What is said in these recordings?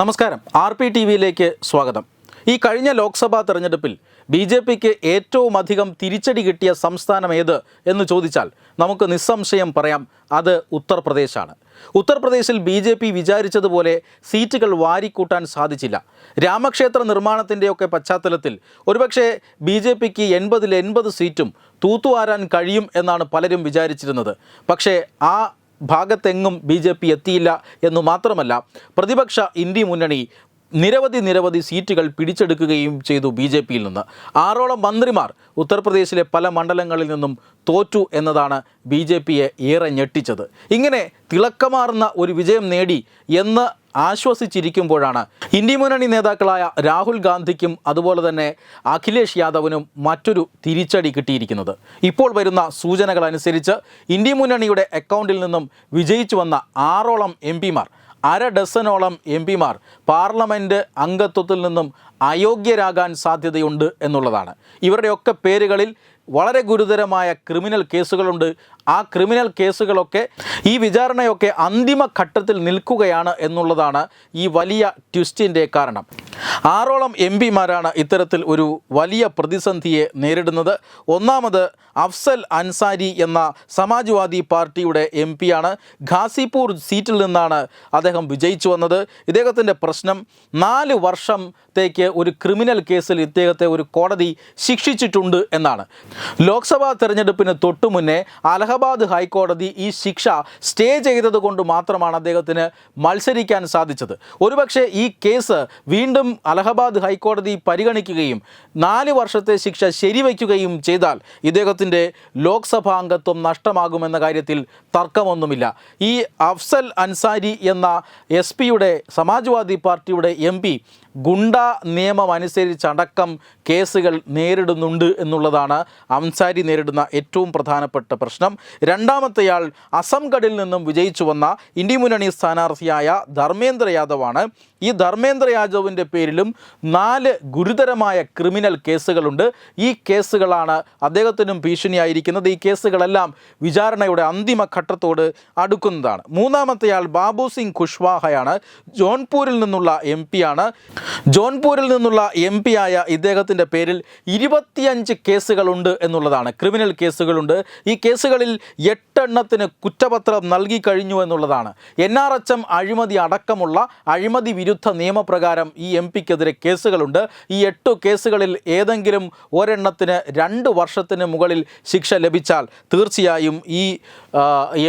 നമസ്കാരം. R P T വിയിലേക്ക് സ്വാഗതം. ഈ കഴിഞ്ഞ ലോക്സഭാ തെരഞ്ഞെടുപ്പിൽ ബി ജെ പിക്ക് ഏറ്റവും അധികം തിരിച്ചടി കിട്ടിയ സംസ്ഥാനം ഏത് എന്ന് ചോദിച്ചാൽ നമുക്ക് നിസ്സംശയം പറയാം അത് ഉത്തർപ്രദേശാണ്. ഉത്തർപ്രദേശിൽ ബി ജെ പി വിചാരിച്ചതുപോലെ സീറ്റുകൾ വാരിക്കൂട്ടാൻ സാധിച്ചില്ല. രാമക്ഷേത്ര നിർമ്മാണത്തിന്റെയൊക്കെ പശ്ചാത്തലത്തിൽ ഒരുപക്ഷെ ബി ജെ പിക്ക് എൺപതിൽ എൺപത് സീറ്റും തൂത്തുവാരാൻ കഴിയും എന്നാണ് പലരും വിചാരിച്ചിരുന്നത്. പക്ഷേ ആ ഭാഗത്തെങ്ങും ബി എത്തിയില്ല എന്നു മാത്രമല്ല പ്രതിപക്ഷ ഇന്ത്യ മുന്നണി നിരവധി നിരവധി സീറ്റുകൾ പിടിച്ചെടുക്കുകയും ചെയ്തു ബി ജെ പിയിൽ നിന്ന്. ആറോളം മന്ത്രിമാർ ഉത്തർപ്രദേശിലെ പല മണ്ഡലങ്ങളിൽ നിന്നും തോറ്റു എന്നതാണ് ബി ജെ പിയെ ഏറെ ഞെട്ടിച്ചത്. ഇങ്ങനെ തിളക്കമാർന്ന ഒരു വിജയം നേടി എന്ന് ആശ്വസിച്ചിരിക്കുമ്പോഴാണ് ഇന്ത്യ മുന്നണി നേതാക്കളായ രാഹുൽ ഗാന്ധിക്കും അതുപോലെ തന്നെ അഖിലേഷ് യാദവിനും മറ്റൊരു തിരിച്ചടി കിട്ടിയിരിക്കുന്നത്. ഇപ്പോൾ വരുന്ന സൂചനകൾ അനുസരിച്ച് ഇന്ത്യ മുന്നണിയുടെ അക്കൗണ്ടിൽ നിന്നും വിജയിച്ചു വന്ന ആറോളം എം പിമാർ അര ഡസനോളം എം പിമാർ പാർലമെന്റ് അംഗത്വത്തിൽ നിന്നും അയോഗ്യരാകാൻ സാധ്യതയുണ്ട് എന്നുള്ളതാണ്. ഇവരുടെയൊക്കെ പേരുകളിൽ വളരെ ഗുരുതരമായ ക്രിമിനൽ കേസുകളുണ്ട് ആ ക്രിമിനൽ കേസുകളൊക്കെ ഈ വിചാരണയൊക്കെ അന്തിമ ഘട്ടത്തിൽ നിൽക്കുകയാണ് എന്നുള്ളതാണ് ഈ വലിയ ട്വിസ്റ്റിന്റെ കാരണം. ആറോളം എം പിമാരാണ് ഇത്തരത്തിൽ ഒരു വലിയ പ്രതിസന്ധിയെ നേരിടുന്നത്. ഒന്നാമത് അഫ്സൽ അൻസാരി എന്ന സമാജ്വാദി പാർട്ടിയുടെ എം പിയാണ് ഘാസിപൂർ സീറ്റിൽ നിന്നാണ് അദ്ദേഹം വിജയിച്ചു വന്നത്. ഇദ്ദേഹത്തിന്റെ പ്രശ്നം നാല് വർഷത്തേക്ക് ഒരു ക്രിമിനൽ കേസിൽ ഇദ്ദേഹത്തെ ഒരു കോടതി ശിക്ഷിച്ചിട്ടുണ്ട് എന്നാണ്. ലോക്സഭാ തെരഞ്ഞെടുപ്പിന് തൊട്ടു മുന്നേ അലഹബാദ് ഹൈക്കോടതി ഈ ശിക്ഷ സ്റ്റേ ചെയ്തത് കൊണ്ട് മാത്രമാണ് അദ്ദേഹത്തിന് മത്സരിക്കാൻ സാധിച്ചത്. ഒരുപക്ഷെ ഈ കേസ് വീണ്ടും അലഹബാദ് ഹൈക്കോടതി പരിഗണിക്കുകയും നാല് വർഷത്തെ ശിക്ഷ ശരിവയ്ക്കുകയും ചെയ്താൽ ഇദ്ദേഹത്തിന്റെ ലോക്സഭാ അംഗത്വം നഷ്ടമാകുമെന്ന കാര്യത്തിൽ തർക്കമൊന്നുമില്ല. ഈ അഫ്സൽ അൻസാരി എന്ന എസ് പിയുടെ സമാജ്വാദി പാർട്ടിയുടെ എം പി ഗുണ്ട നിയമം അനുസരിച്ചടക്കം കേസുകൾ നേരിടുന്നുണ്ട് എന്നുള്ളതാണ് അൻസാരി നേരിടുന്ന ഏറ്റവും പ്രധാനപ്പെട്ട പ്രശ്നം. രണ്ടാമത്തെയാൾ അസംഗഡിൽ നിന്നും വിജയിച്ചു വന്ന ഇന്ത്യ മുന്നണി സ്ഥാനാർത്ഥിയായ ധർമ്മേന്ദ്ര യാദവാണ്. ഈ ധർമ്മേന്ദ്ര യാദവിന്റെ പേരിലും നാല് ഗുരുതരമായ ക്രിമിനൽ കേസുകളുണ്ട്. ഈ കേസുകളാണ് അദ്ദേഹത്തിനും ഭീഷണിയായിരിക്കുന്നത്. ഈ കേസുകളെല്ലാം വിചാരണയുടെ അന്തിമ ഘട്ടത്തോട് അടുക്കുന്നതാണ്. മൂന്നാമത്തെയാൾ ബാബു സിംഗ് കുഷ്വാഹയാണ്. ജോൺപൂരിൽ നിന്നുള്ള എം പിയാണ് ജോൺപൂരിൽ നിന്നുള്ള എം പി ആയ ഇദ്ദേഹത്തിന്റെ പേരിൽ ഇരുപത്തിയഞ്ച് കേസുകളുണ്ട് എന്നുള്ളതാണ്. ക്രിമിനൽ കേസുകളുണ്ട്. ഈ കേസുകളിൽ എട്ടെണ്ണത്തിന് കുറ്റപത്രം നൽകി കഴിഞ്ഞു എന്നുള്ളതാണ്. എൻ ആർ എച്ച് എം അഴിമതി അടക്കമുള്ള അഴിമതി വിരുദ്ധ നിയമപ്രകാരം ഈ എം പിക്കെതിരെ കേസുകളുണ്ട്. ഈ എട്ടു കേസുകളിൽ ഏതെങ്കിലും ഒരെണ്ണത്തിന് രണ്ട് വർഷത്തിന് മുകളിൽ ശിക്ഷ ലഭിച്ചാൽ തീർച്ചയായും ഈ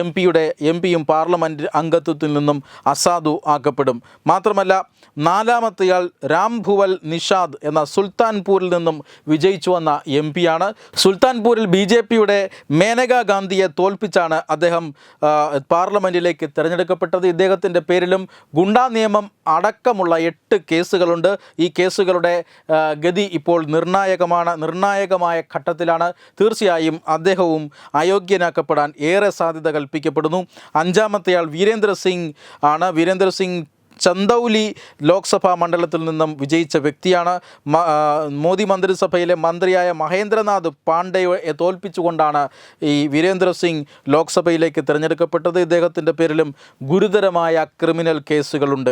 എം പിയുടെ എം പിയും പാർലമെന്റ് അംഗത്വത്തിൽ നിന്നും അസാധു ആക്കപ്പെടും. മാത്രമല്ല നാലാമത്തെയാൾ രാംഭുവൽ നിഷാദ് എന്ന സുൽത്താൻപൂരിൽ നിന്നും വിജയിച്ചു വന്ന എം പിയാണ്. സുൽത്താൻപൂരിൽ ബി ജെ പിയുടെ മേനകാ ഗാന്ധിയെ തോൽപ്പിച്ചാണ് അദ്ദേഹം പാർലമെന്റിലേക്ക് തിരഞ്ഞെടുക്കപ്പെട്ടത്. ഇദ്ദേഹത്തിന്റെ പേരിലും ഗുണ്ടാ നിയമം അടക്കമുള്ള എട്ട് കേസുകളുണ്ട്. ഈ കേസുകളുടെ ഗതി ഇപ്പോൾ നിർണായകമാണ്. നിർണായകമായ ഘട്ടത്തിലാണ് തീർച്ചയായും അദ്ദേഹവും അയോഗ്യനാക്കപ്പെടാൻ ഏറെ സാധ്യത കൽപ്പിക്കപ്പെടുന്നു. അഞ്ചാമത്തെയാൾ വീരേന്ദ്ര സിംഗ് ആണ്. വീരേന്ദ്ര സിംഗ് ചന്ദൗലി ലോക്സഭാ മണ്ഡലത്തിൽ നിന്നും വിജയിച്ച വ്യക്തിയാണ്. മോദി മന്ത്രിസഭയിലെ മന്ത്രിയായ മഹേന്ദ്രനാഥ് പാണ്ഡെയെ തോൽപ്പിച്ചുകൊണ്ടാണ് ഈ വീരേന്ദ്ര സിംഗ് ലോക്സഭയിലേക്ക് തിരഞ്ഞെടുക്കപ്പെട്ടത്. ഇദ്ദേഹത്തിന്റെ പേരിലും ഗുരുതരമായ ക്രിമിനൽ കേസുകളുണ്ട്.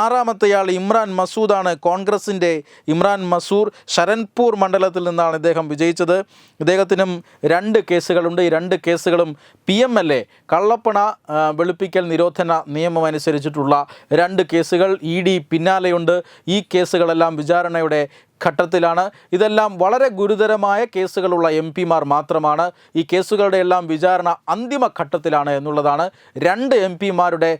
ആറാമത്തെയാൾ ഇമ്രാൻ മസൂദാണ് കോൺഗ്രസിന്റെ ഇമ്രാൻ മസൂർ ശരൺപൂർ മണ്ഡലത്തിൽ നിന്നാണ് ഇദ്ദേഹം വിജയിച്ചത്. ഇദ്ദേഹത്തിനും രണ്ട് കേസുകളുണ്ട്. ഈ രണ്ട് കേസുകളും പി എം എൽ എ കള്ളപ്പണ വെളുപ്പിക്കൽ നിരോധന നിയമം അനുസരിച്ചിട്ടുള്ള രണ്ട് കേസുകൾ ഇ ഡി പിന്നാലെയുണ്ട്. ഈ കേസുകളെല്ലാം വിചാരണയുടെ ഘട്ടത്തിലാണ്. ഇതെല്ലാം വളരെ ഗുരുതരമായ കേസുകളുള്ള എം പിമാർ മാത്രമാണ്. ഈ കേസുകളുടെ എല്ലാം വിചാരണ അന്തിമ ഘട്ടത്തിലാണ് എന്നുള്ളതാണ്. രണ്ട് എം പിമാരുടെ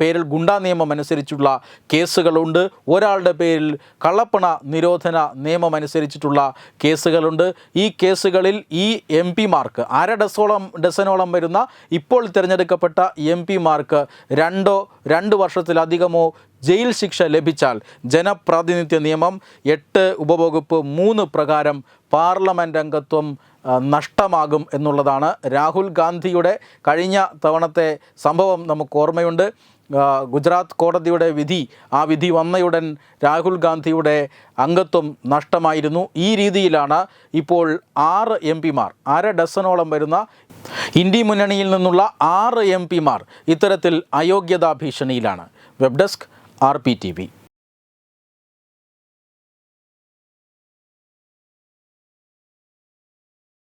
പേരിൽ ഗുണ്ടാ നിയമം അനുസരിച്ചുള്ള കേസുകളുണ്ട്. ഒരാളുടെ പേരിൽ കള്ളപ്പണ നിരോധന നിയമം അനുസരിച്ചിട്ടുള്ള കേസുകളുണ്ട്. ഈ കേസുകളിൽ ഈ എം പിമാർക്ക് അര ഡസോളം ഡസനോളം വരുന്ന ഇപ്പോൾ തിരഞ്ഞെടുക്കപ്പെട്ട എം പിമാർക്ക് രണ്ടോ രണ്ട് വർഷത്തിലധികമോ ജയിൽ ശിക്ഷ ലഭിച്ചാൽ ജനപ്രാതിനിധ്യ നിയമം എട്ട് ഉപവകുപ്പ് മൂന്ന് പ്രകാരം പാർലമെന്റ് അംഗത്വം നഷ്ടമാകും എന്നുള്ളതാണ് രാഹുൽ ഗാന്ധിയുടെ കഴിഞ്ഞ തവണത്തെ സംഭവം നമുക്ക് ഓർമ്മയുണ്ട്. ഗുജറാത്ത് കോടതിയുടെ വിധി ആ വിധി വന്നയുടൻ രാഹുൽ ഗാന്ധിയുടെ അംഗത്വം നഷ്ടമായിരുന്നു. ഈ രീതിയിലാണ് ഇപ്പോൾ ആറ് എം പിമാർ അര ഡസനോളം വരുന്ന ഇന്ത്യ മുന്നണിയിൽ നിന്നുള്ള ആറ് എം പിമാർ ഇത്തരത്തിൽ അയോഗ്യതാ ഭീഷണിയിലാണ്. Web desk R P T V